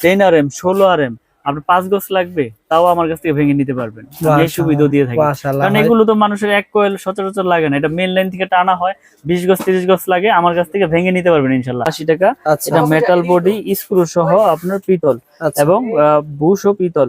Ten R M ষোলো R M আপনার পাঁচ গজ লাগবে তাও আমার কাছ থেকে ভেঙে নিতে পারবেন। এই সুবিধা দিয়ে থাকে কারণ এগুলো তো মানুষের এক কোয়েল সচরাচর লাগে না এটা মেন লাইন থেকে টানা হয় বিশ গজ তিরিশ গজ লাগে আমার কাছ থেকে ভেঙে নিতে পারবেন ইনশাল্লাহ আশি টাকা আচ্ছা। এটা মেটাল বডি স্ক্রু সহ আপনার পিতল আচ্ছা। এবং বুশ ও পিতল।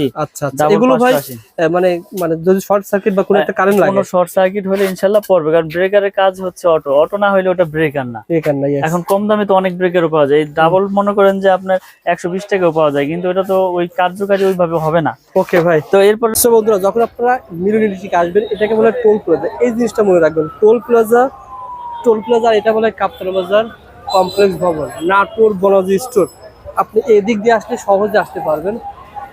জি। আচ্ছা আচ্ছা। ডাবল এগুলো ভাই মানে মানে যদি শর্ট সার্কিট বা কোনো একটা কারেন্ট লাগে? কোনো শর্ট সার্কিট হলে ইনশাল্লাহ পড়বে কারণ ব্রেকারের কাজ হচ্ছে অটো অটো না হলে ওটা ব্রেকার না। এখান কম দামে তো অনেক ব্রেকারও পাওয়া যায়। ডাবল মনে করেন যে আপনার একশো বিশ টাকাও পাওয়া যায় কিন্তু এটা তো ওই কার্যকারী ওইভাবে হবে না। ওকে ভাই। তো এরপর বন্ধুরা যখন আপনারা মিলিনিটিকে আসবেন এটাকে বলে টোল প্লাজা এই জিনিসটা মনে রাখবেন টোল প্লাজা টোল প্লাজা এটা বলে কাপ্তান বাজার কমপ্লেক্স ভবন নাটোর বনাজি স্টোর আপনি এদিক দিয়ে আসলে সহজে আসতে পারবেন।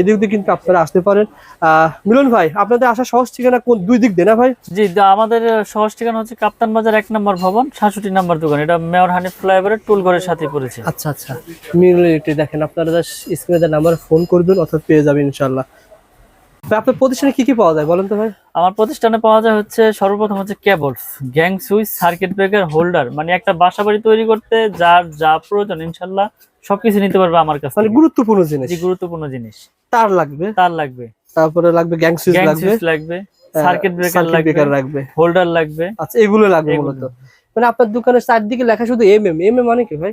এদিক দিয়ে কিন্তু আপনারা আসতে পারেন। মিলন ভাই আপনাদের আসা সহজ ঠিকানা কোন দুই দিক দিয়ে না ভাই? জি আমাদের সহজ ঠিকানা হচ্ছে কাপ্তান বাজার এক নম্বর ভবন সাতষট্টি নম্বর দোকান। এটা মেয়র হানিফ ফ্লাইওভারের টুল ঘরের সাথে পড়েছে। আচ্ছা আচ্ছা। ইলেকট্রিক দেখেন আপনারা স্ক্রিনে নাম্বার ফোন করবেন অথবা পেয়ে যাবেন ইনশাল্লাহ আপনার প্রতিষ্ঠানে কি কি পাওয়া যায় বলেন তো ভাই? আমার প্রতিষ্ঠানে পাওয়া যায় হচ্ছে সর্বপ্রথম হচ্ছে cables gang switch circuit breaker holder. মানে একটা বাসা বাড়ি তৈরি করতে যার যা প্রয়োজন ইনশাল্লাহ সবকিছু নিতে পারবে আমার কাছে মানে গুরুত্বপূর্ণ জিনিস। গুরুত্বপূর্ণ জিনিস। তার লাগবে। তার লাগবে। তারপরে লাগবে গ্যাং সুইচ গ্যাং লাগবে। লাগবে সার্কিট ব্রেকার লাগবে লাগবে। হোল্ডার লাগবে। আচ্ছা এগুলো লাগবে। মূলত। মানে আপনার দোকানের চারদিকে লেখা শুধু এম এম এম এম মানে কি ভাই?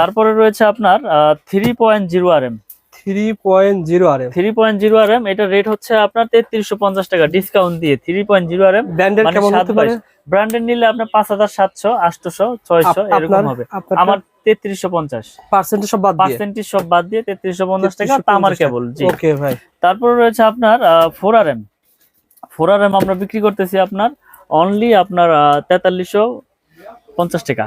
তারপরে রয়েছে আপনার three point zero R M three point zero R M three point zero R M এটা রেট হচ্ছে আপনার তেত্রিশশো পঞ্চাশ টাকা ডিসকাউন্ট দিয়ে three point zero R M ব্র্যান্ডের নিলে আপনার পাঁচ হাজার সাতশো আটশোশো ছয়শো এরকম হবে। আমার তেত্রিশশো পঞ্চাশ। পার্সেন্টেজ সব বাদ পার্সেন্টেজ সব বাদ দিয়ে তেত্রিশশো পঞ্চাশ টাকা তামার কেবল জি। ওকে ভাই। তারপর রয়েছে আপনার four R M four R M আমরা বিক্রি করতেছি আপনার অনলি আপনার তেতাল্লিশশো পঞ্চাশ টাকা।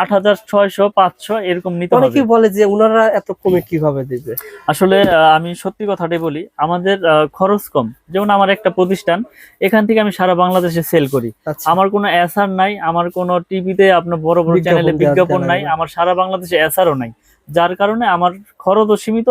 আট হাজার ছয়শো পাঁচশো এরকম নিতে হবে। অনেকেই বলে যে ওনারা এত কমে কীভাবে দিবে? আসলে আমি সত্যি কথাটাই বলি আমাদের খরচ কম। যেমন আমার একটা প্রতিষ্ঠান এখান থেকে আমি সারা বাংলাদেশে সেল করি। আচ্ছা। আমার কোনো এসআর নাই আমার কোনো টিভিতে আপনার বড় বড় চ্যানেলে বিজ্ঞাপন নাই আমার সারা বাংলাদেশে এসআরও নাই। যার কারণে আমার খরচও সীমিত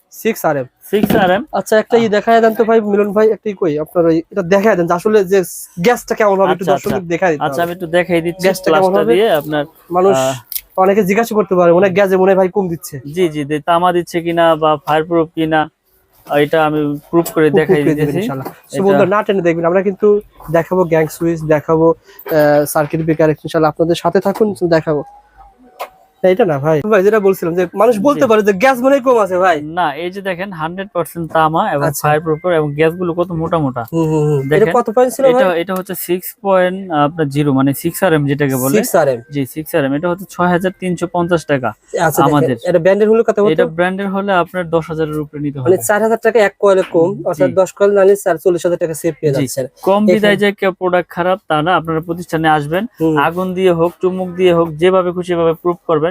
আচ্ছা একটা ই দেখায় দেন তো ভাই মিলন ভাই কই? আপনার এটা দেখায় দেন আসলে যে গ্যাসটা কেমন হবে একটু আচ্ছা, দেখায় দিতে আচ্ছা আমি একটু দেখাই দিচ্ছি গ্যাসটা কেমন প্লাসটা হবে? দিয়ে আপনার মানুষ অনেকে জিজ্ঞাসা করতে পারে অনেক গ্যাসে মনে ভাই কম দিচ্ছে। জি জি তামা দিচ্ছে কিনা বা ফায়ার প্রুফ কিনা এটা আমি প্রুফ করে দেখাই দিতেছি। ইনশাআল্লাহ। না টেনে দেখবেন আমরা কিন্তু দেখাবো গ্যাং সুইচ দেখাবো সার্কিট ব্রেকার ইনশাআল্লাহ আপনাদের সাথে থাকুন দেখাবো। এটা না ভাই। ভাই যেটা বলছিলাম যে মানুষ বলতে জি। পারে যে গ্যাস মনে কম আছে ভাই। না এই যে দেখেন হান্ড্রেড পার্সেন্ট তামা এবং আচ্ছা। ফায়ার প্রুফ এবং গ্যাসগুলো কত মোটা মোটা। হুম হুম হুম। এটা দেখেন, কত পয়েন্ট ছিল এটা এটা হচ্ছে সিক্স পয়েন্ট আপনার জিরো মানে সিক্স আর এম যেটাকে বলে। জি সিক্স আর এম এটা হচ্ছে ছয় হাজার তিনশো পঞ্চাশ টাকা আচ্ছা আমাদের। আমাদের। এটা ব্র্যান্ডের হলো কত এটা ব্র্যান্ডের হলে আপনার দশ হাজারের উপরে নিতে মানে হবে। 4000 টাকা এক কয়েলে কম অর্থাৎ। 10 কয়েল নালে 44000 টাকা সেভ পেয়ে যাচ্ছেন। কম বিদায় যে প্রোডাক্ট খারাপ তা না আপনারা প্রতিষ্ঠানে আসবেন। আগুন দিয়ে হোক চুমুক দিয়ে হোক যেভাবে খুশি ভাবে প্রুফ করবেন।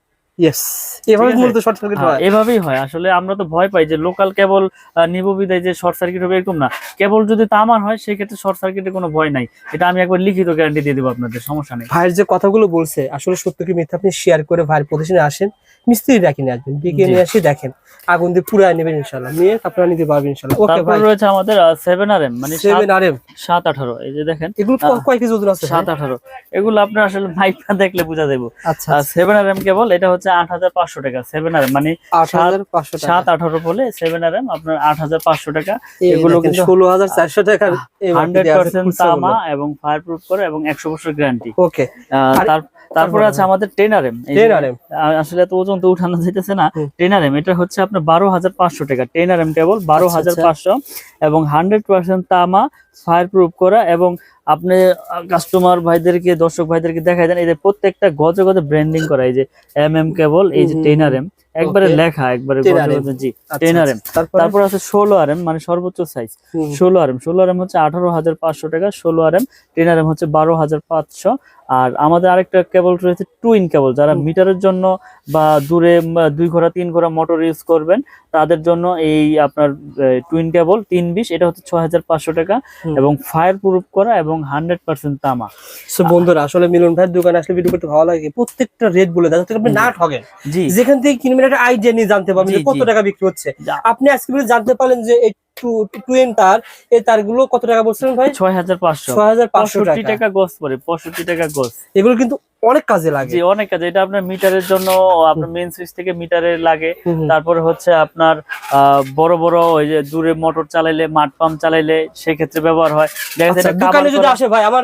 ইয়েস এভাবে মূলত শর্ট সার্কিট হ্যাঁ, এভাবেই আসলে আমরা তো ভয় পাই যে লোকাল কেবল নিব বিদায় যে শর্ট সার্কিট হবে এরকম না। কেবল যদি তামার হয় সেক্ষেত্রে শর্ট সার্কিটের কোনো ভয় নাই। এটা আমি একবার লিখিত গ্যারান্টি দিয়ে দেবো আপনাদের সমস্যা নেই। ভাইয়ের যে কথাগুলো বলছে আসলে সত্য কি মিথ্যা আপনি শেয়ার করে ভাইয়ের প্রতিষ্ঠানে আসেন মিস্ত্রি ডাকি নিয়ে আসবেন ডেকে নিয়ে আসি দেখেন। আগুন দিয়ে পুরাই নেবেন ইনশাল্লাহ নিয়ে আপনারা নিতে পারবেন ইনশাল্লাহ ওকে ভাই রয়েছে আমাদের সেভেন আর মানে সেভেন আর এম সাত আঠারো এই যে দেখেন। এগুলো কয় কেজি ওজন আছে সাত আঠারো। এগুলো আপনার আসলে মাইকটা দেখলে বোঝা যাবে আচ্ছা সেভেন আর এম কেবল এটা হচ্ছে আট হাজার পাঁচশো টাকা সেভেন আর মানে আট হাজার পাঁচশো টাকা। সাত আঠারো বলে সেভেন আর এম আপনার আট হাজার পাঁচশো টাকা। এগুলো এগুলো কিন্তু কিন্তু- ষোলো হাজার চারশো টাকার হান্ড্রেড পার্সেন্ট তামা এবং ফায়ার প্রুফ করে এবং একশো বছর গ্যারান্টি ওকে তারপরে আছে আমাদের টেনারেম টেনারেম আসলে এত ওজন তো উঠানো যাইতেছে না। টেনারেম এটা হচ্ছে আপনার বারো হাজার পাঁচশো টাকা। টেনারেম টেবল বারো আচ্ছা, হাজার আচ্ছা। পাঁচশো এবং হান্ড্রেড পার্সেন্ট তামা ফায়ার প্রুফ করা এবং আপনি কাস্টমার ভাইদেরকে দর্শক ভাইদেরকে দেখাই দেন এই যে প্রত্যেকটা গজে গজে ব্র্যান্ডিং করা এই যে এম এম কেবল এই যে টেনার টেনারেম একবারে লেখা একবারে জি আচ্ছা, টেনারেম তারপর? তারপর আছে ষোলো আর মানে সর্বোচ্চ সাইজ ষোলো আর এম ষোলো আর এম হচ্ছে আঠারো হাজার পাঁচশো টাকা ষোলো R M ten R M হচ্ছে বারো হাজার পাঁচশো। আর আমাদের আরেকটা কেবল রয়েছে টুইন কেবল যারা মিটারের জন্য বা দূরে দুই ঘোড়া তিন ঘোড়া মোটর ইউজ করবেন তাদের জন্য এই আপনার টুইন কেবল তিন বিশ এটা হচ্ছে ছয় হাজার পাঁচশো টাকা এবং ফায়ার প্রুফ করা এবং হান্ড্রেড পার্সেন্ট তামা। বন্ধুরা আসলে মিলন ভাইয়ের দোকানে আসলে ভিডিও করতে ভালো লাগে। প্রত্যেকটা রেট বলে দেয় আপনি না ঠগেন জি। যেখান থেকে কিনবেন একটা আইডিয়া নিয়ে জানতে পারবেন কত টাকা বিক্রি হচ্ছে। আপনি আজকে জানতে পারলেন যে এই টুয়েন তার এই তারগুলো কত টাকা বলছিলেন ভাই? ছয় হাজার পাঁচশো। ছয় হাজার পাঁচশো টাকা। টাকা গোস পরে পঁয়ষট্টি টাকা গোস। এগুলো কিন্তু অনেক কাজে লাগে। অনেক কাজ। এটা আপনার মিটারের জন্য আপনার মেন সুইচ থেকে মিটারে লাগে। তারপরে হচ্ছে আপনার আহ, বড় বড় ওই যে দূরে মোটর চালাইলে মাঠ পাম্প চালাইলে সেক্ষেত্রে ব্যবহার হয়। দেখা আচ্ছা, যাচ্ছে দোকানে যদি আসে ভাই আমার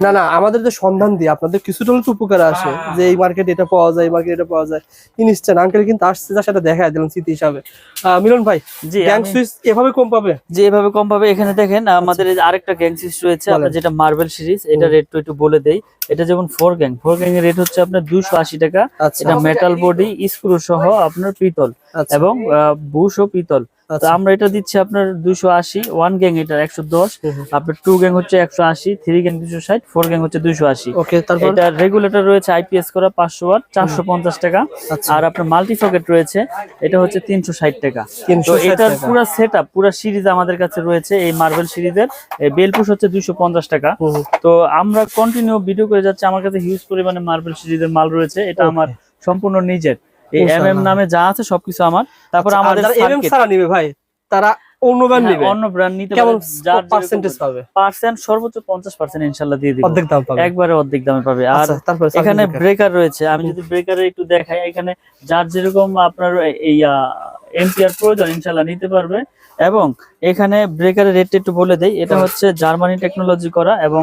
না না আমাদের যে সন্ধান দিয়ে আপনাদের কিছুটা হলে তো উপকার আসে? হ্যাঁ। যে এই মার্কেটে এটা পাওয়া যায় এই মার্কেট এটা পাওয়া যায়। ইনস্ট্যান্ট আঙ্কেল কিন্তু আসছে যা সেটা দেখা দিলাম স্মৃতি হিসাবে। আহ, মিলন ভাই জি গ্যাং সুইচ এভাবে কম পাবে? যে এভাবে কম পাবে। এখানে দেখেন আমাদের আরেকটা গ্যাং সিরিজ রয়েছে। যেটা মার্বেল সিরিজ এটা রেট তো একটু বলে দেই। এটা যেমন ফোর গ্যাং ফোর গ্যাং এর রেট হচ্ছে আপনার দুশো আশি টাকা। আচ্ছা। এটা মেটাল বডি স্ক্রু সহ আপনার পিতল আচ্ছা। এবং বুশ ও পিতল। তো আচ্ছা। আমরা এটা দিচ্ছি আপনার দুশো আশি ওয়ান গ্যাং এটা একশো দশ। আপনার টু গ্যাং হচ্ছে একশো আশি থ্রি গ্যাং দুশো ষাট ফোর গ্যাং হচ্ছে দুশো আশি। এটা রেগুলেটর রয়েছে আইপিএস করা পাঁচশো ওয়াট চারশো পঞ্চাশ টাকা। আর আপনার মাল্টি সকেট রয়েছে এটা হচ্ছে তিনশো ষাট টাকা। তো এটার। পুরো সেট আপ পুরো সিরিজ আমাদের কাছে রয়েছে এই মার্বেল সিরিজের বেলপুশ হচ্ছে দুইশো পঞ্চাশ টাকা। তো আমরা কন্টিনিউ ভিডিও করে যাচ্ছি আমার কাছে হিউজ পরিমাণে মার্বেল সিরিজের মাল রয়েছে এটা আমার সম্পূর্ণ নিজের। এই এম এম নামে যা আছে সবকিছু আমার। তারপর আচ্ছা, আমাদের এমএম circuit- ছাড়া নিবে ভাই তারা অন্য ব্র্যান্ড হ্যাঁ, অন্য ব্র্যান্ড নিতে কেমন পার্সেন্টেজ পাবে? পার্সেন্ট সর্বোচ্চ পঞ্চাশ পার্সেন্ট ইনশাল্লাহ দিয়ে দিব। অর্ধেক দাম পাবে। একবারে অর্ধেক দামে পাবে। আর আচ্ছা এখানে ব্রেকার রয়েছে আমি যদি ব্রেকারে একটু দেখাই এখানে যার যেরকম আপনার এই এমপিআর প্রয়োজন ইনশাল্লাহ নিতে পারবে। এবং এখানে ব্রেকারের রেটটা একটু বলে দেই এটা হ্যাঁ। হচ্ছে জার্মানি টেকনোলজি করা এবং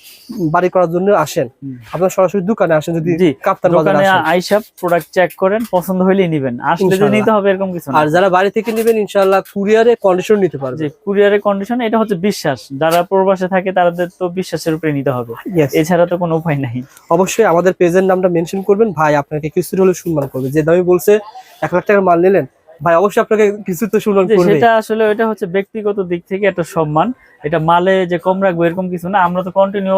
বাড়ি করার জন্য আসেন। আপনার সরাসরি দোকানে আসেন যদি জি, কাপ্তান বাজারে দোকানে আসেন। আইসা প্রোডাক্ট চেক করেন পছন্দ হইলেই নিবেন। আসলে যে ইনশাআল্লাহ। নিতে হবে এরকম কিছু আর যারা বাড়ি থেকে নেবেন ইনশাআল্লাহ কুরিয়ারে কন্ডিশন নিতে পারবে যে কুরিয়ারের কন্ডিশন এটা হচ্ছে বিশ্বাস। যারা প্রবাসে থাকে তাদের তো বিশ্বাসের উপরে নিতে হবে। এছাড়া তো কোনো উপায় নাই। অবশ্যই আমাদের পেজের নামটা মেনশন করবেন। ভাই আপনাকে কিছু হলে সম্মান করবে। যে দামি বলছে এক লাখ টাকার মাল নিলেন ভাই অবশ্যই আপনাকে কিছু তো সম্মান করবে। সেটা আসলে এটা হচ্ছে ব্যক্তিগত দিক থেকে একটা সম্মান। এটা মালে যে কম রাখব এরকম কিছু না। আমরা তো কন্টিনিউ